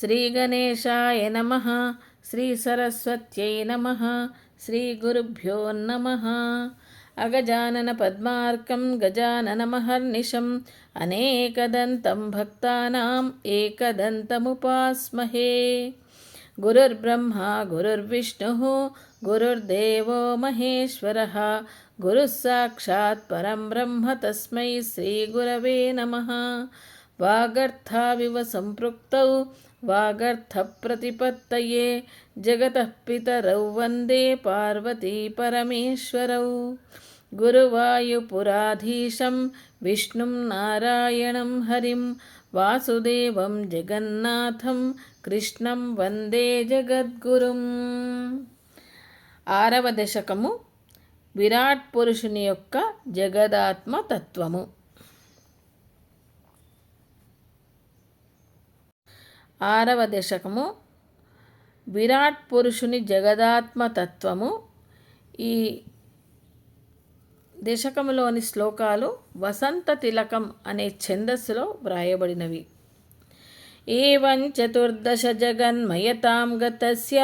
శ్రీగణేశాయ నమ. శ్రీ సరస్వత్యై నమ. శ్రీ గురుభ్యో నమ. అగజానన పద్మార్కం గజాననమహర్నిశం. అనేకదంతం భక్తానాం ఏకదంతముపాస్మహే. గురుర్బ్రహ్మ గురుర్విష్ణు గురుర్దేవో మహేశ్వర. గురుస్సాక్షాత్ పరం బ్రహ్మ తస్మై శ్రీగురవే నమः. వాగర్థావివ సంపృక్తౌ వాగర్థప్రతిపత్తయే జగతః పితరౌ వందే పార్వతీ పరమేశ్వరౌ. గురువాయుపురాధీశం విష్ణుం నారాయణం హరిం వాసుదేవం జగన్నాథం కృష్ణం వందే జగద్గురుం. ఆరవ దశకము విరాట్ పురుషుని యొక్క జగదాత్మ తత్వము ఆరవ దశకము. విరాట్ పురుషుని జగదాత్మతత్వము ఈ దశకములోని శ్లోకాలు వసంత తిలకం అనే ఛందస్సులో వ్రాయబడినవి. ఏవం చతుర్దశ జగన్మయతాం గతస్య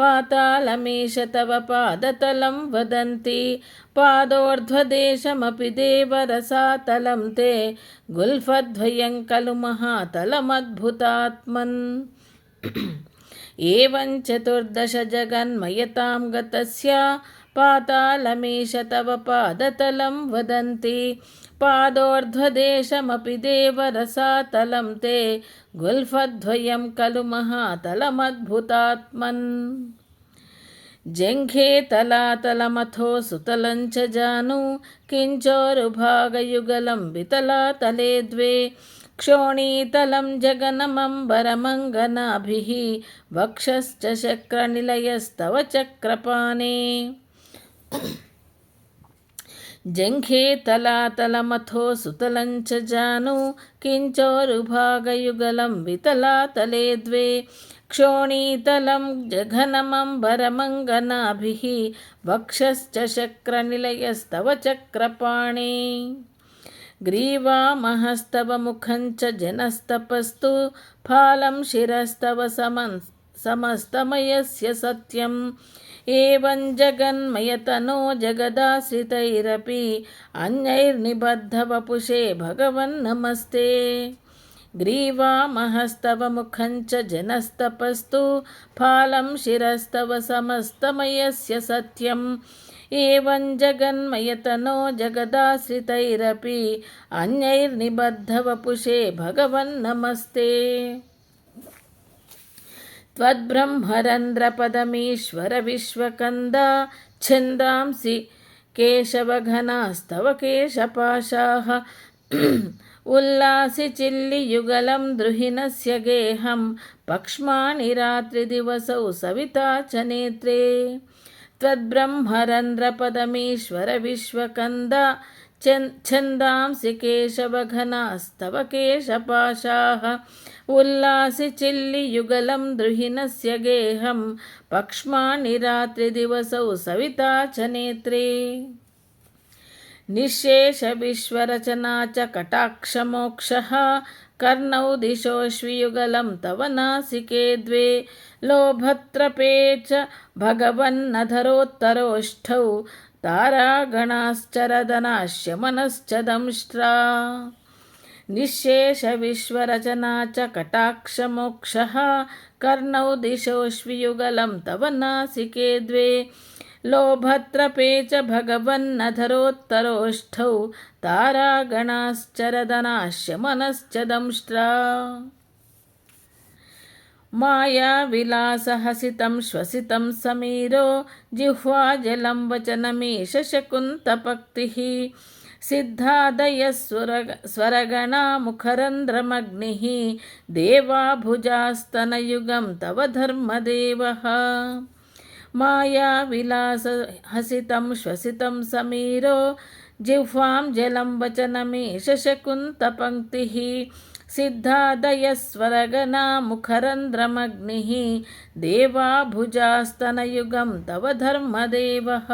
పాతాళమేష తవ పాదతలం వదంతి. పాదోర్ధ్వదేశమపి దేవరసాతలం తే. గుల్ఫద్వయం ఖలు మహాతలమద్భుతాత్మన్. ఏవం చతుర్దశ జగన్మయతాం గతస్య. పాతాళమేష తవ పాదతలం पादोर्ध्वदेशमपि देवरसातलं ते गुल्फद्वयं खलु महातलमद्भुतात्मन् जङ्घे तलातलमथो सुतलं च जानु किञ्चोरुभागयुगलं वितलातले द्वे क्षोणीतलं जगनमम्बरमङ्गनाभिः वक्षश्च शक्रनिलयस्तव चक्रपाणे జంఘే తలాతలమథో సుతలంచ జాను కించోరుభాగయుగలం వితలాతలే ద్వే క్షోణీతలం జఘనమంబరమంగనాభిः వక్షశ్చ శక్రనిలయస్తవ చక్రపాణే గ్రీవామహస్తవ ముఖం చ జనస్తపస్తు ఫాలం శిరస్తవ సమన్ సమస్తమయస్య సత్యం. एवं जगन्मयतनो जगदाश्रितैरपि अन्यैर्निबद्धवपुषे भगवन्नमस्ते ग्रीवामहस्तव मुखं च जनस्तपस्तु फालं शिरस्तव समस्तमयस्य सत्यम् एवं जगन्मयतनो जगदाश्रितैरपि अन्यैर्निबद्धवपुषे भगवन्नमस्ते त्वद्ब्रह्मरन्ध्रपदमीश्वर विश्वकन्द छन्दांसि केशवघनास्तव केशपाशाः उल्लासि चिल्लियुगलं द्रुहिणस्य गेहं पक्ष्माणि रात्रिदिवसौ सविता च नेत्रे त्वद्ब्रह्मरन्ध्रपदमीश्वर विश्वकन्द छन्दांसि केशवघनास्तव केशपाशाः उल्लासि चिल्लियुगलं द्रुहिणस्य गेहं पक्ष्माणि रात्रिदिवसौ सविता च नेत्रे निःशेषविश्वरचना च कटाक्षमोक्षः कर्णौ दिशोऽश्वियुगलं तव नासिके द्वे लोभत्रपे च भगवन्नधरोत्तरोष्ठौ तारागणाश्चरदनाश्यमनश्च दंष्ट्रा निःशेषविश्वरचना च कटाक्षमोक्षः। कर्णौ दिशोऽश्वियुगलं तव नासिके द्वे। लोभत्रपे च भगवन्नधरोत्तरोष्ठौ। तारागणाश्चरदनाश्यमनश्च दंष्ट्रा मायाविलासहसितं श्वसितं समीरो जिह्वाजलं वचनमेष शकुन्तपक्तिः सिद्धादयः स्वर स्वरगणा मुखरन्ध्रमग्निः देवाभुजास्तनयुगं तव धर्मदेवः मायाविलासहसितं श्वसितं समीरो जिह्वां जलं वचनमेष शकुन्तपङ्क्तिः सिद्धादयस्वरगना मुखरन्ध्रमग्निः देवाभुजास्तनयुगं तव धर्मदेवः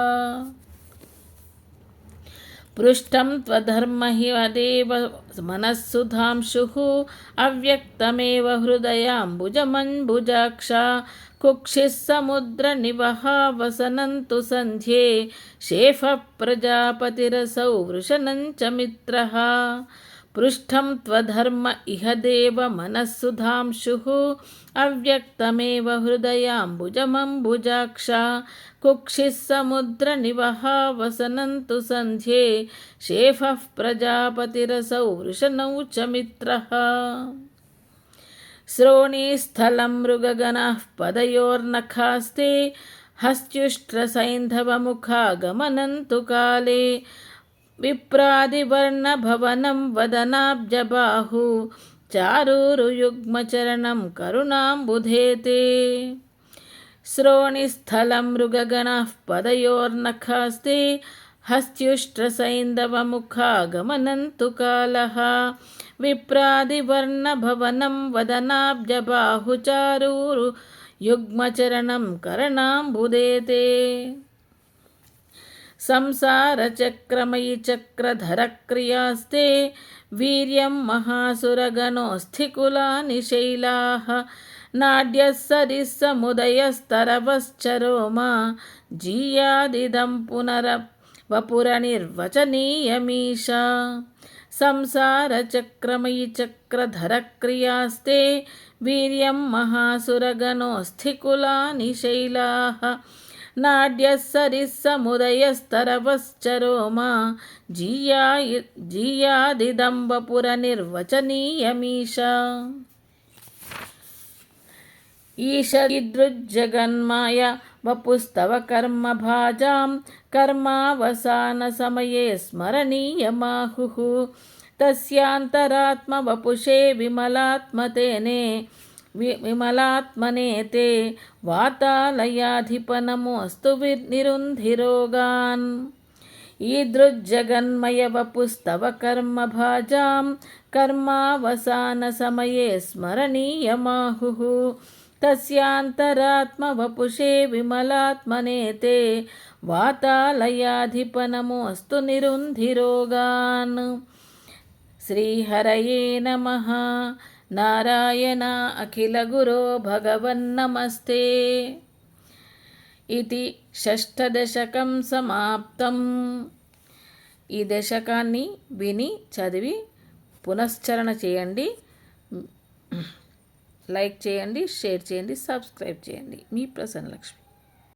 पृष्ठं त्वधर्म हि वदेव मनःसुधांशुः अव्यक्तमेव हृदयाम्बुजमन्बुजाक्षा कुक्षिः समुद्रनिवहा वसनन्तु सन्ध्ये शेफः प्रजापतिरसौ वृषणं च मित्रः पृष्ठं त्वधर्म इह देव मनःसुधांशुः अव्यक्तमेव हृदयाम्बुजमम्बुजाक्षा कुक्षिः समुद्रनिवहा वसनन्तु सन्ध्ये शेफः प्रजापतिरसौ वृषणौ च मित्रः श्रोणीस्थलं मृगगणः पदयोर्नखास्ते हस्त्युष्ट्रसैन्धवमुखागमनन्तु काले विप्रादिवर्णभवनं वदनाब्जबाहु चारूरुयुग्मचरणं करुणाम्बुधे ते श्रोणिस्थलं मृगगणः पदयोर्नखास्ते हस्त्युष्ट्रसैन्दवमुखागमनन्तु कालः विप्रादिवर्णभवनं वदनाब्जबाहुचारूरु युग्मचरणं करणाम्बुदे సంసారచక్రమయి చక్రధరక్రియాస్తే వీర్యం మహాసురగణోస్థికులాని శైలాः నాడ్యः సరిస్సముదయస్తరవశ్చరోమా జీయాదిదం పునర వపురనిర్వచనీయమీషా సంసారచక్రమయి చక్రధరక్రియాస్తే వీర్యం మహాసురగణోస్థికులాని శైలాः शैलाः नाड्यः सरिस्समुदयस्तरवश्चरोमा जीयाय जीयादिदम्बपुरनिर्वचनीयमीशा ईशदृज्जगन्माय वपुस्तव कर्मभाजां कर्मावसानसमये स्मरणीयमाहुः तस्यान्तरात्मवपुषे विमलात्मतेने వి విమలాత్మనే తే వాతాలయాధిపనమోస్తు నిరుంధిరోగాన్ ఈదృజ్జగన్మయవపుస్తవ కర్మభాజాం కర్మావసానసమయే స్మరణీయమాహుः తస్యాంతరాత్మవపుషే విమలాత్మనే తే వాతాలయాధిపనమోస్తు నిరుంధిరోగాన్. శ్రీహరయే నమః. నారాయణ అఖిల గురో భగవన్నమస్తే ఇది షష్ఠదశకం సమాప్తం. ఈ దశకాన్ని విని చదివి పునశ్చరణ చేయండి. లైక్ చేయండి షేర్ చేయండి సబ్స్క్రైబ్ చేయండి. మీ ప్రసన్నలక్ష్మి.